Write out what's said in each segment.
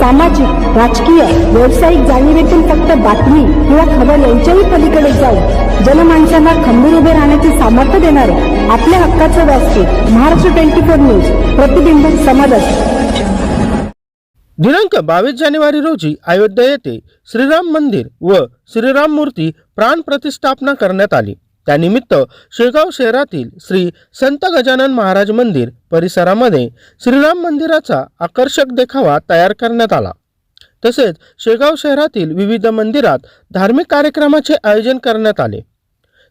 सामाजिक राजकीय व्यावसायिक जाणीवेतून फक्त बातमी किंवा खबर यांच्याही पलीकडे जाऊन जनमानसांना खंबीर उभे राहण्याचे सामर्थ्य देणारे आपल्या हक्काचं व्यासपीठ महाराष्ट्र ट्वेंटी फोर न्यूज प्रतिबिंब समाजात. दिनांक बावीस जानेवारी रोजी अयोध्या येथे श्रीराम मंदिर व श्रीराम मूर्ती प्राण प्रतिष्ठापना करण्यात आली. त्यानिमित्त शेगाव शहरातील श्री संत गजानन महाराज मंदिर परिसरामध्ये श्रीराम मंदिराचा आकर्षक देखावा तयार करण्यात आला. तसेच शेगाव शहरातील विविध मंदिरात धार्मिक कार्यक्रमाचे आयोजन करण्यात आले.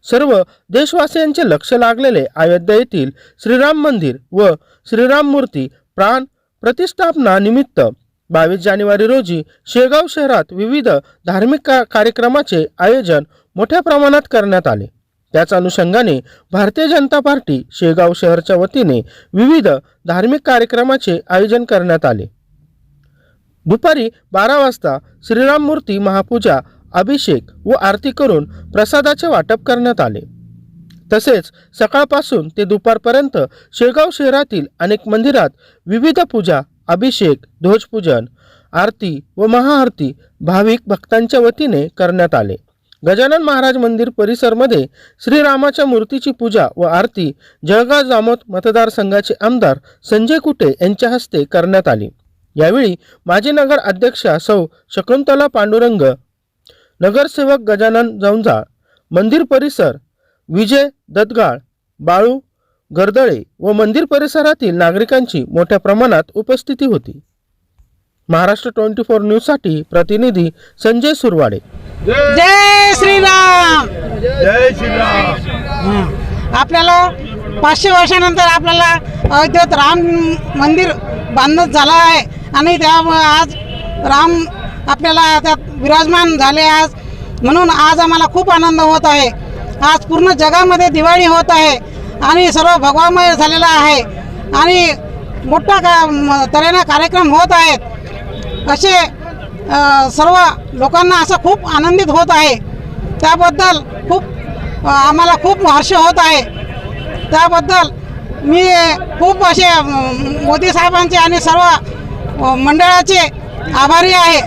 सर्व देशवासियांचे लक्ष लागलेले अयोध्या येथील श्रीराम मंदिर व श्रीराम मूर्ती प्राण प्रतिष्ठापना निमित्त बावीस जानेवारी रोजी शेगाव शहरात विविध धार्मिक का कार्यक्रमाचे आयोजन मोठ्या प्रमाणात करण्यात आले. त्याच अनुषंगाने भारतीय जनता पार्टी शेगाव शहरच्या वतीने विविध धार्मिक कार्यक्रमाचे आयोजन करण्यात आले. दुपारी बारा वाजता श्रीराम मूर्ती महापूजा अभिषेक व आरती करून प्रसादाचे वाटप करण्यात आले. तसेच सकाळपासून ते दुपारपर्यंत शेगाव शहरातील अनेक मंदिरात विविध पूजा अभिषेक ध्वजपूजन आरती व महाआरती भाविक भक्तांच्या वतीने करण्यात आले. गजानन महाराज मंदिर परिसरमध्ये श्रीरामाच्या मूर्तीची पूजा व आरती जळगाव जामोद मतदारसंघाचे आमदार संजय कुटे यांच्या हस्ते करण्यात आली. यावेळी माजी नगर अध्यक्षा सौ शकुंतला पांडुरंग नगरसेवक गजानन जवंजाळ मंदिर परिसर विजय दत्गाळ बाळू गर्दळे व मंदिर परिसरातील नागरिकांची मोठ्या प्रमाणात उपस्थिती होती. महाराष्ट्र ट्वेंटी फोर न्यूजसाठी प्रतिनिधी संजय सुरवाडे. जय श्रीराम. जय श्रीराम. आपल्याला पाचशे वर्षानंतर आपल्याला अयोध्येत राम मंदिर बांधणं झालं आहे. आणि त्यामुळे आज राम आपल्याला त्यात विराजमान झाले आज. म्हणून आज आम्हाला खूप आनंद होत आहे. आज पूर्ण जगामध्ये दिवाळी होत आहे. आणि सर्व भगवामय झालेला आहे. आणि मोठा का तऱ्हेनं कार्यक्रम होत आहेत. असे सर्व लोकांना असं खूप आनंदित होत आहे. त्याबद्दल खूप आम्हाला खूप हर्ष होत आहे. त्याबद्दल मी खूप असे मोदी साहेबांचे आणि सर्व मंडळाचे आभारी आहे.